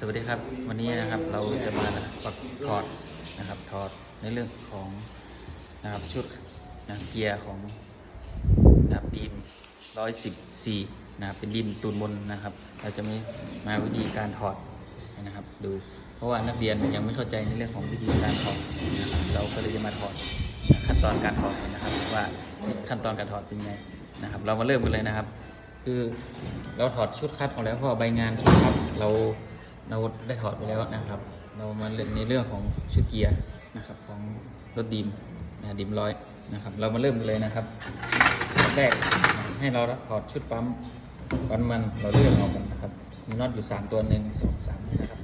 สวัสดีครับวันนี้นะครับเราจะมาประถอดนะครับถอดในเรื่องของนะครับชุดนะเกียร์ของนะครับดีม110 c นะครับเป็นดิมตูนบนนะครับ เราจะไม่มาวิธีการถอดนะครับ ดูเพราะว่านักเรียนยังไม่เข้าใจในเรื่องของวิธีการถอดนะครับเราก็เลยจะมาถอดขั้นตอนการถอดนะครับว่าขั้นตอนการถอดเป็นยังไงนะครับ เรามาเริ่มกันเลยนะครับ คือเราถอดชุดคัดออกแล้วพราะว่าใบงานครับเรา เราได้ถอดไปแล้วนะครับ เรามาเล่นในเรื่องของชุดเกียร์นะครับของรถดีมนะดีมร้อยนะครับ เรามาเริ่มกันเลยนะครับแรกให้เราถอดชุดปั๊มปั๊มมันเราเลือกออกกันนะครับมีน็อตอยู่สามตัวหนึ่งสองสามนะครับ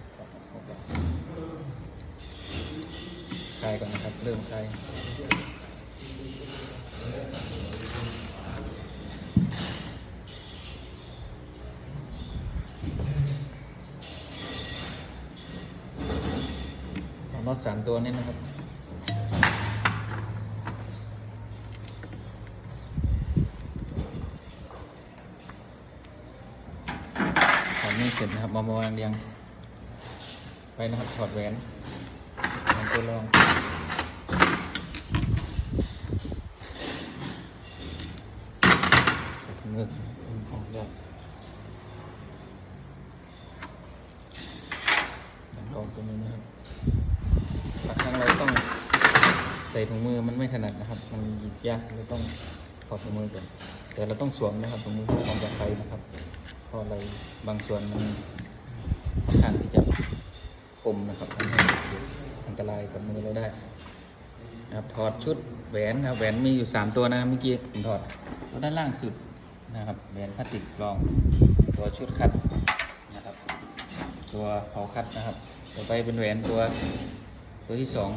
คลายก่อนนะครับ เริ่มคลาย็อตสามตัวนี้นะครับ ถอดนี่เสร็จนะครับมามาวางเรียง ไปนะครับถอดแหวนแหวนตัวรองเงือกออกยากแหวนรองตัวนี้นะครับางครั้งเราต้อง ใส่ถุงมือมันไม่ถนัดนะครับ มันหยิบยากเราต้องถอดถุงมือก่อนแต่เราต้องสวมนะครับถุงมือเพื่อความปลอดภัยนะครับเพราะอะไรบางส่วนมันขางที่จะคมนะครับทำให้อันตรายกับมือเราได้นะครับถอดชุดแหวนนะแหวนมีอยู่ 3 ตัวนะครับเมื่อกี้ผมถอดตัวด้านล่างสุดนะครับแหวนพลาสติกรอง ตัวชุดคัดนะครับ ตัวเผาคัดนะครับ ต่อไปเป็นแหวนตัวตัวที่สอง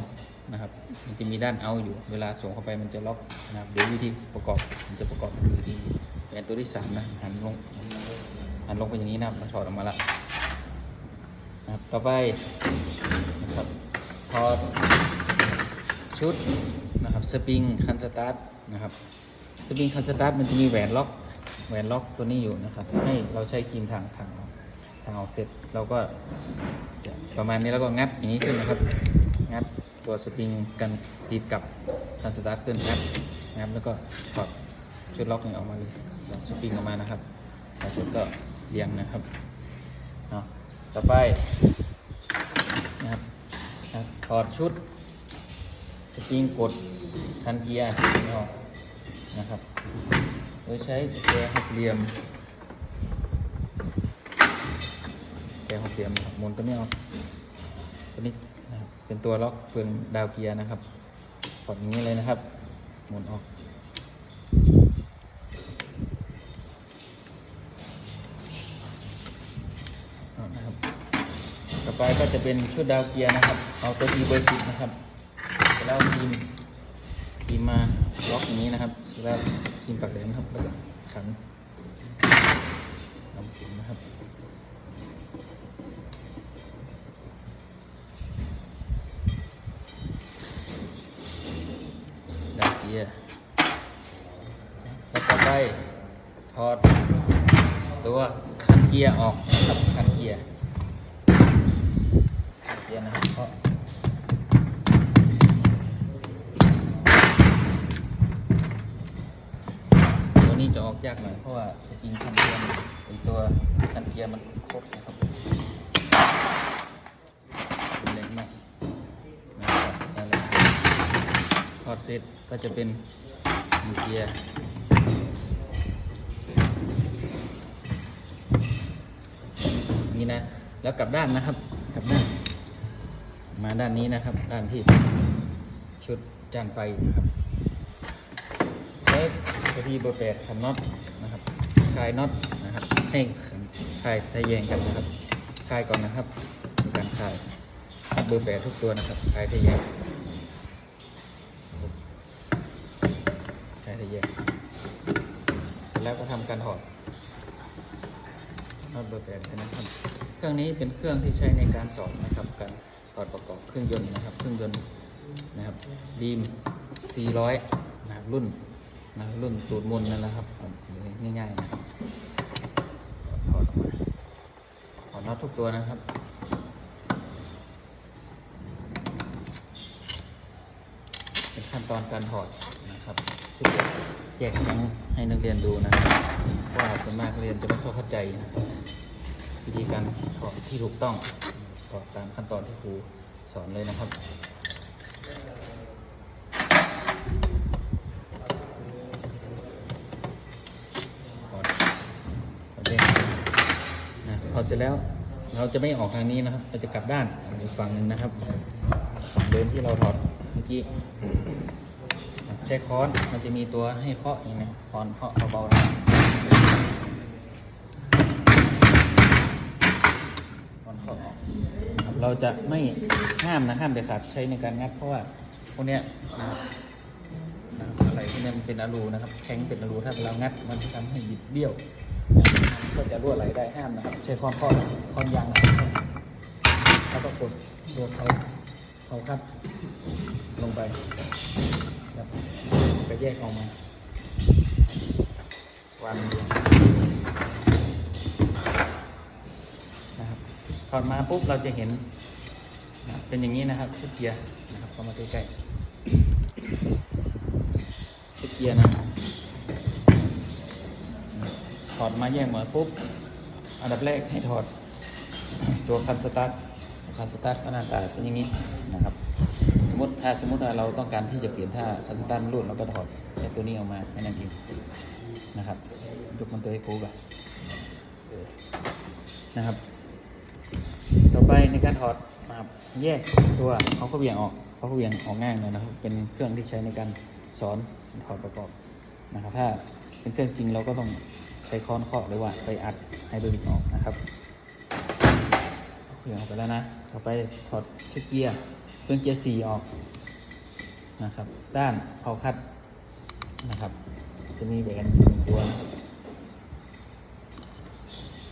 นะครับ มันจะมีด้านเอาอยู่ เวลาส่งเข้าไปมันจะล็อกนะครับเดี๋ยววิธีประกอบมันจะประกอบอยู่ที่แหวนตัวที่สามนะหันลงหันลงไปอย่างนี้นะครับถอดออกมาละนะครับต่อไปนะครับถอดชุดนะครับสปริงคันสตาร์ทนะครับสปริงคันสตาร์ทมันจะมีแหวนล็อกแหวนล็อกตัวนี้อยู่นะครับ ให้เราใช้ครีมทางทางออกทางออกเสร็จเราก็ประมาณนี้แล้วก็งัดอย่างนี้ขึ้นนะครับงัด ตัวสปริงกันติดกับคันสตาร์ทขึ้นงัดงัดแล้วก็ถอดชุดล็อกนี้ออกมาเลยถอดสปริงออกมานะครับพอเสร็จก็เรียงนะครับเนาะต่อไปนะครับถอดชุดสปริงกดคันเกียร์ไม่ออกนะครับโดยใช้แกหักเหลี่ยมแกหกเหลี่ยมหมุนตัวนี้เอาตัวนี้ เป็นตัวล็อกเฟืองดาวเกียร์นะครับกดอย่างนี้เลยนะครับหมุนออก นะครับ ต่อไปก็จะเป็นชุดดาวเกียร์นะครับ เอาตัวทีเบอร์สิบนะครับแล้วทีมทีมมาล็อกอย่างนี้นะครับ แล้วทีมปักแหลมครับแล้วก็ขันทำถึงนะครับ กียร์แล้วต่อไปถอดตัวคันเกียร์ออกครับคันเกียร์เกียร์นะครับเพราะตัวนี้จะออกยากหน่อยเพราะว่าสปริงคันเกียร์ไอตัวคันเกียร์มันโคตรนะครับเป็นแรงมากนะครับนั่นแหละ ท อดเสร็จก็จะเป็นเกียร์นี่นะแล้วกลับด้านนะครับกลับด้านมาด้านนี้นะครับ ด้านที่ชุดจานไฟนะครับใช้ตัวที่เบอร์แปดขันน็อตนะครับคลายน็อตนะครับ ให้คลายทะแยงกันนะครับคลายก่อนนะครับการคลายเบอร์แปดทุกตัวนะครับคลายทะแยง จะแยกแล้วก็ทำการถอดถอดตัวแตนนะครับ เครื่องนี้เป็นเครื่องที่ใช้ในการสอบนะครับ การถอดประกอบเครื่องยนต์นะครับ เครื่องยนต์นะครับดีม 400 นะครับรุ่นนะรุ่นสูตรมนนั่นแหละครับง่ายๆนะครับถอดออกมาถอดน็อตทุกตัวนะครับเป็นขั้นตอนการถอด แยกแยงให้นักเรียนดูนะว่าส่วนมากเรียนจะไม่ค่อยเข้าใจนะวิธีการถอดที่ถูกต้องถอดตามขั้นตอนที่ครูสอนเลยนะครับถอดถอดเด้งนะถอเสร็จแล้วเราจะไม่ออกทางนี้นะครับ เราจะกลับด้านอีกฝั่งหนึ่งนะครับฝั่งเดิมที่เราถอดเมื่อกี้ ใช้ค้อนมันจะมีตัวให้เคาะอย่างนี้ค้อนเคาะเบาๆนะค้อนเคาะออกเราจะไม่ห้ามนะห้ามเด็ดขาดใช้ในการงัดเพราะว่าพวกเนี้ยนะอะไรที่เนี่ยมันเป็นอลูนะครับแข็งเป็นอลูถ้าเรางัดมันจะทำให้บิดเบี้ยว ก็จะรั่วไหลได้ห้ามนะครับ ใช้ความข้อนข้อนยางนะแล้วก็กดตัวเขาเขาครับ ลงไป ครับก็แยกออกมาวางเรียงนะครับถอดมาปุ๊บเราจะเห็นนะเป็นอย่างนี้นะครับชุดเกียร์นะครับเข้ามาใกล้ๆชุดเกียร์นะถอดมาแยกหมดปุ๊บอันดับแรกให้ถอดตัวคันสตาร์ทคันสตาร์ทก็หน้าตาเป็นอย่างนี้นะครับ ถ้าสมมติว่าเราต้องการที่จะเปลี่ยนถ้าคัสตันรุ่นเราก็ถอดไอ้ตัวนี้ออกมาแค่นั้นเองนะครับยกมันตัวให้ครูก่อนนะครับ ต่อไปในการถอดนะครับแยกตัวเอาเข้าเบี่ยงออกเอาเข้าเบี่ยงออกง่ายเลยนะครับ เป็นเครื่องที่ใช้ในการสอนถอดประกอบนะครับ ถ้าเป็นเครื่องจริงเราก็ต้องใช้ค้อนเคาะหรือว่าไปอัดไฮดรอลิกออกนะครับเบี่ยงออกไปแล้วนะ ต่อไปถอดชุดเกียร์เครื่องเกียร์สี่ออก นะครับ ด้านเผาคัดนะครับ จะมีแหวนอยู่หนึ่งตัว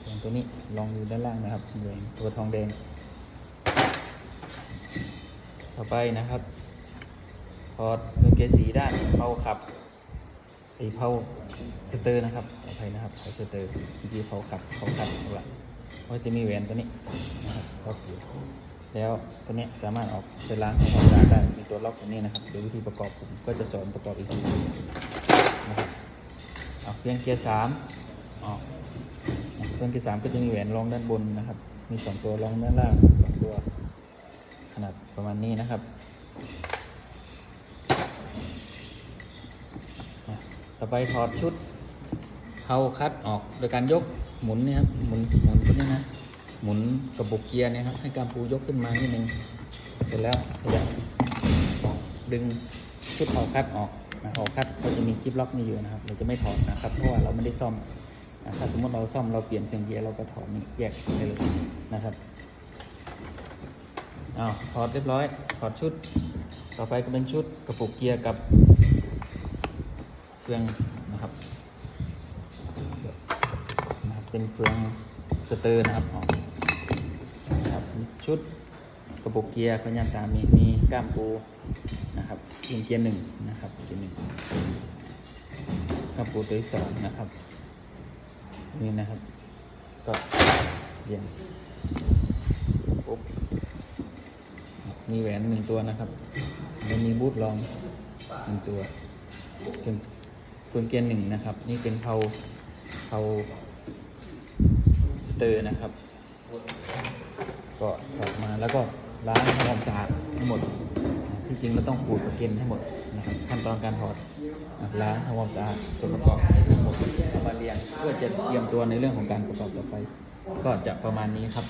แหวนตัวนี้ลองดูด้านล่างนะครับแหวนตัวทองแดง ต่อไปนะครับถอดเครื่องเกสีด้านเผาขับไอเผาสเตอร์นะครับขออภัยนะครับเผาสเตอร์เมื่เผาขับเผาขับเอาละก็จะมีแหวนตัวนี้นะครับล็อกอยู่ แล้วตัวนี้สามารถออกไปล้างทำความสะอาดได้มีตัวล็อกตัวนี้นะครับเดี๋ยววิธีประกอบผมก็จะสอนประกอบอีกทีนะครับเอาเครื่องเกียร์สามออกเครื่องที่สามก็จะมีแหวนรองด้านบนนะครับ มีสองตัวรองด้านล่างสองตัวขนาดประมาณนี้นะครับต่อไปถอดชุดเผาคัดออกโดยการยกหมุนนี่ครับหมุนหมุนตัวนี้นะ หมุนกระบอกเกียร์นะครับ ให้การปูยกขึ้นมานิดนึงเสร็จแล้วขยับดึงชุดเผาคัดออกนะเผาคัดเขาจะมีคลิปล็อกนี่อยู่นะครับ เราจะไม่ถอดนะครับ เพราะว่าเราไม่ได้ซ่อมถ้าสมมติเราซ่อมเราเปลี่ยนเครื่องเกียร์เราก็ถอดนี่แยกได้เลยนะครับอ้าถอดเรียบร้อย ถอดชุด ต่อไปก็เป็นชุดกระปุกเกียร์กับเครื่องนะครับ เป็นเครื่องสเตอร์นะครับ ชุดกระปุกเกียร์ก็ยังตามมีมีก้ามปูนะครับเกียร์หนึ่งนะครับเกียร์หนึ่งก้ามปูตัวที่สองนะครับนี่นะครับ ก็เย็นปุ๊บมีแหวนหนึ่งตัวนะครับแล้วมีบูทรองหนึ่งตัวส่วนส่วนเกียร์หนึ่งนะครับ นี่เป็นเพาเพาสเตอร์นะครับ แล้วก็ล้างทำความสะอาดทั้งหมด ที่จริงเราต้องขูดประเกนทั้งหมดนะครับขั้นตอนการถอดล้างทำความสะอาดส่วนประกอบทั้งหมดมาเรียงเพื่อจะเตรียมตัวในเรื่องของการประกอบต่อไป ก็จะประมาณนี้ครับ